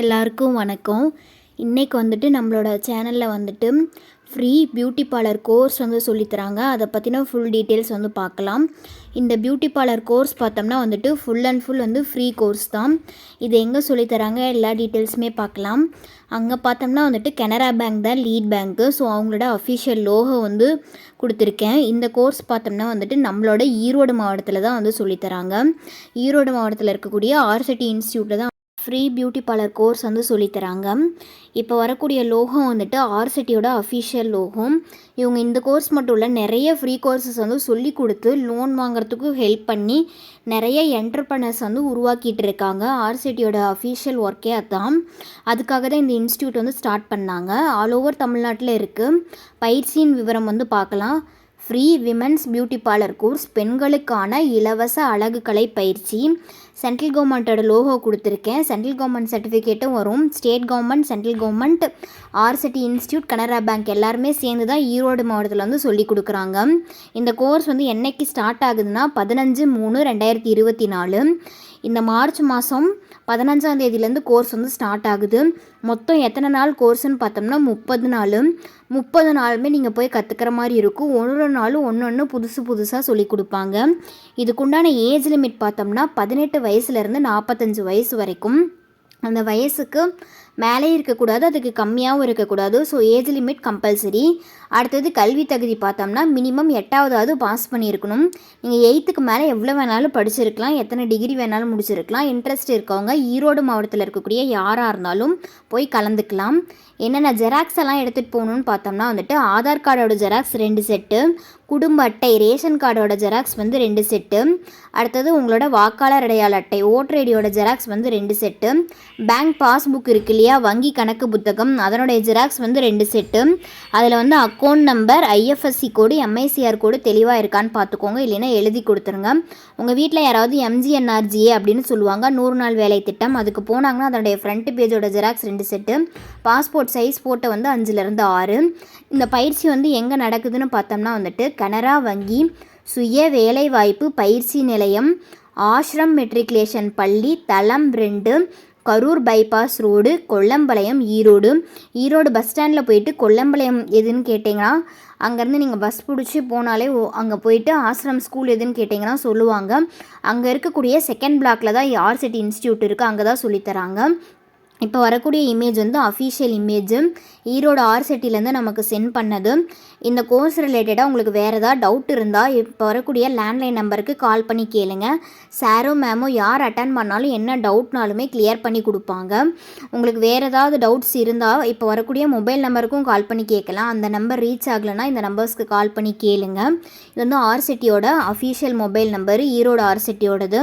எல்லாருக்கும் வணக்கம். இன்றைக்கி வந்துட்டு நம்மளோட சேனலில் வந்துட்டு ஃப்ரீ பியூட்டி பார்லர் கோர்ஸ் வந்து சொல்லித்தராங்க அதை பற்றின ஃபுல் டீட்டெயில்ஸ் வந்து பார்க்கலாம். இந்த பியூட்டி பார்லர் கோர்ஸ் பார்த்தோம்னா வந்துட்டு ஃபுல் அண்ட் ஃபுல் வந்து ஃப்ரீ கோர்ஸ் தான். இது எங்கே சொல்லித்தராங்க எல்லா டீட்டெயில்ஸுமே பார்க்கலாம். அங்கே பார்த்தோம்னா வந்துட்டு கனரா பேங்க் தான் லீட் பேங்க்கு ஸோ அவங்களோட அஃபிஷியல் லோகோ வந்து கொடுத்துருக்கேன். இந்த கோர்ஸ் பார்த்தோம்னா வந்துட்டு நம்மளோட ஈரோடு மாவட்டத்தில் தான் வந்து சொல்லித்தராங்க ஈரோடு மாவட்டத்தில் இருக்கக்கூடிய ஆர்சிட்டி இன்ஸ்டியூட்டில் தான் ஃப்ரீ பியூட்டி பார்லர் கோர்ஸ் வந்து சொல்லித்தராங்க. இப்போ வரக்கூடிய லோகம் வந்துட்டு ஆர்சிட்டியோட அஃபிஷியல் லோகம். இவங்க இந்த கோர்ஸ் மட்டும் இல்லை நிறைய ஃப்ரீ கோர்சஸ் வந்து சொல்லி கொடுத்து லோன் வாங்குறதுக்கு ஹெல்ப் பண்ணி நிறைய என்டர்பிரனர்ஸ் வந்து உருவாக்கிட்டு இருக்காங்க. ஆர்சிட்டியோட அஃபிஷியல் ஒர்க்கே அதான். அதுக்காக தான் இந்த இன்ஸ்டியூட் வந்து ஸ்டார்ட் பண்ணாங்க. ஆல் ஓவர் தமிழ்நாட்டில் இருக்குது பயிற்சியின் விவரம் வந்து பார்க்கலாம். Free women's beauty parlour course பெண்களுக்கான இலவச அழகு கலை பயிற்சி. சென்ட்ரல் கவர்மெண்ட்டோட லோகோ கொடுத்துருக்கேன். சென்ட்ரல் கவர்மெண்ட் சர்டிஃபிகேட்டும் வரும். State government central government RSETI institute Canara bank எல்லாருமே சேர்ந்து தான் ஈரோடு மாவட்டத்தில் வந்து சொல்லி கொடுக்குறாங்க. இந்த கோர்ஸ் வந்து என்னைக்கு ஸ்டார்ட் ஆகுதுன்னா பதினஞ்சு மூணு ரெண்டாயிரத்தி இருபத்தி நாலு. இந்த மார்ச் மாதம் பதினஞ்சாம் தேதியிலேருந்து கோர்ஸ் வந்து ஸ்டார்ட் ஆகுது. மொத்தம் எத்தனை நாள் கோர்ஸ்னு பார்த்தோம்னா முப்பது நாள். முப்பது நாளுமே நீங்கள் போய் கற்றுக்கிற மாதிரி இருக்கும். ஒரு நாளும் ஒன்று ஒன்று புதுசு புதுசாக சொல்லி கொடுப்பாங்க. இதுக்குண்டான ஏஜ் லிமிட் பார்த்தோம்னா பதினெட்டு வயசுலேருந்து நாற்பத்தஞ்சு வயசு வரைக்கும். அந்த வயசுக்கு மேலே இருக்கக்கூடாது அதுக்கு கம்மியாகவும் இருக்கக்கூடாது. ஸோ ஏஜ் லிமிட் கம்பல்சரி அடுத்தது கல்வி தகுதி பார்த்தோம்னா மினிமம் எட்டாவதாவது பாஸ் பண்ணியிருக்கணும். நீங்கள் எயித்துக்கு மேலே எவ்வளோ வேணாலும் படிச்சிருக்கலாம். எத்தனை டிகிரி வேணாலும் முடிச்சிருக்கலாம். இன்ட்ரெஸ்ட் இருக்கவங்க ஈரோடு மாவட்டத்தில் இருக்கக்கூடிய யாராக இருந்தாலும் போய் கலந்துக்கலாம். என்னென்ன ஜெராக்ஸ் எல்லாம் எடுத்துகிட்டு போகணுன்னு பார்த்தோம்னா வந்துட்டு ஆதார் கார்டோட ஜெராக்ஸ் ரெண்டு செட்டு குடும்ப அட்டை ரேஷன் கார்டோட ஜெராக்ஸ் வந்து ரெண்டு செட்டு அடுத்தது உங்களோட வாக்காளர் அடையாள அட்டை ஓட்டர் ஐடியோட ஜெராக்ஸ் வந்து ரெண்டு செட்டு பேங்க் பாஸ்புக் இருக்கு இல்லையா? வங்கி கணக்கு புத்தகம் அதனுடைய ஜெராக்ஸ் வந்து ரெண்டு செட்டு அதில் வந்து account number IFSC code MICR code தெளிவாக இருக்கான்னு பார்த்துக்கோங்க இல்லைன்னா எழுதி கொடுத்துருங்க. உங்கள் வீட்டில் யாராவது எம்ஜிஎன்ஆர்ஜிஏ அப்படின்னு சொல்லுவாங்க. நூறு நாள் வேலை திட்டம். அதுக்கு போனாங்கன்னா அதனுடைய ஃப்ரண்ட் பேஜோட ஜெராக்ஸ் ரெண்டு செட்டு பாஸ்போர்ட் சைஸ் ஃபோட்டோ வந்து அஞ்சுலேருந்து ஆறு. இந்த பயிற்சி வந்து எங்கே நடக்குதுன்னு பார்த்தோம்னா வந்துட்டு கனரா வங்கி சுய வேலைவாய்ப்பு பயிற்சி நிலையம் ஆஷ்ரம் மெட்ரிகுலேஷன் பள்ளி தளம் ரெண்டு Karur bypass road Kollampalayam Erode. Erode bus ஸ்டாண்டில் போயிட்டு கொல்லம்பாளையம் எதுன்னு கேட்டிங்கன்னா அங்கேருந்து நீங்கள் பஸ் பிடிச்சி போனாலே அங்கே போயிட்டு ஆசிரம் ஸ்கூல் எதுன்னு கேட்டிங்கன்னா சொல்லுவாங்க. அங்கே இருக்கக்கூடிய செகண்ட் பிளாக்ல தான் ஆர்சிட்டி இன்ஸ்டியூட் இருக்குது அங்கே தான் சொல்லித்தராங்க இப்போ வரக்கூடிய இமேஜ் வந்து அஃபீஷியல் இமேஜு ஈரோடு ஆர்சிட்டிலேருந்து நமக்கு சென்ட் பண்ணது. இந்த கோர்ஸ் ரிலேட்டடாக உங்களுக்கு வேறு ஏதாவது டவுட் இருந்தால் இப்போ வரக்கூடிய லேண்ட்லைன் நம்பருக்கு கால் பண்ணி கேளுங்க. சாரோ மேமோ யார் அட்டன் பண்ணாலும் என்ன டவுட்னாலுமே கிளியர் பண்ணி கொடுப்பாங்க. உங்களுக்கு வேறு ஏதாவது டவுட்ஸ் இருந்தால் இப்போ வரக்கூடிய மொபைல் நம்பருக்கும் கால் பண்ணி கேட்கலாம். அந்த நம்பர் ரீச் ஆகலைன்னா இந்த நம்பர்ஸ்க்கு கால் பண்ணி கேளுங்க. இது வந்து ஆர்சிட்டியோட அஃபீஷியல் மொபைல் நம்பர் ஈரோடு ஆர்சிட்டியோடது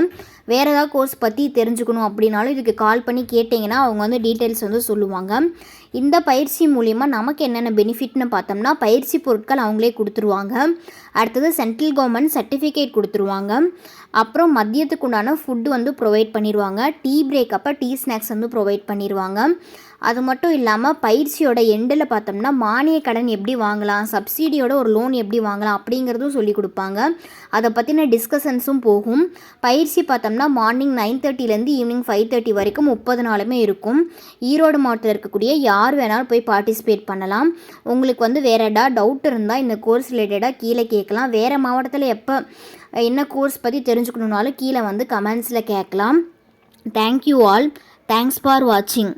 வேறு ஏதாவது கோர்ஸ் பற்றி தெரிஞ்சுக்கணும் அப்படின்னாலும் இதுக்கு கால் பண்ணி கேட்டிங்கன்னா அவங்க வந்து டீட்டெயில்ஸ் வந்து சொல்லுவாங்க. இந்த பயிற்சி மூலிமா நமக்கு என்னென்ன பெனிஃபிட்னு பார்த்தோம்னா பயிற்சி பொருட்கள் அவங்களே கொடுத்துருவாங்க. அடுத்தது சென்ட்ரல் கவர்மெண்ட் சர்டிஃபிகேட் கொடுத்துருவாங்க. அப்புறம் மதியத்துக்கு உண்டான ஃபுட்டு வந்து ப்ரொவைட் பண்ணிடுவாங்க டீ பிரேக் அப்போ டீ ஸ்நாக்ஸ் வந்து ப்ரொவைட் பண்ணிடுவாங்க அது மட்டும் இல்லாமல் பயிற்சியோட எண்டில் பார்த்தோம்னா மானிய கடன் எப்படி வாங்கலாம் சப்சிடியோட ஒரு லோன் எப்படி வாங்கலாம் அப்படிங்கிறதும் சொல்லி கொடுப்பாங்க. அதை பற்றின டிஸ்கஷன்ஸும் போகும். பயிற்சி பார்த்தோம்னா மார்னிங் நைன் தேர்ட்டிலேருந்து ஈவினிங் ஃபைவ் தேர்ட்டி வரைக்கும் முப்பது நாளுமே இருக்கும். ஈரோடு மாவட்டத்தில் இருக்கக்கூடிய யார் வேணாலும் போய் பார்ட்டிசிபேட் பண்ணலாம். உங்களுக்கு வந்து வேறு எதாவது டவுட் இருந்தால் இந்த கோர்ஸ் ரிலேட்டடாக கீழே கேட்கலாம். வேறு மாவட்டத்தில் எப்போ என்ன கோர்ஸ் பற்றி தெரிஞ்சுக்கணுன்னாலும் கீழே வந்து கமெண்ட்ஸில் கேட்கலாம். தேங்க்யூ ஆல் தேங்க்ஸ் ஃபார் வாட்சிங்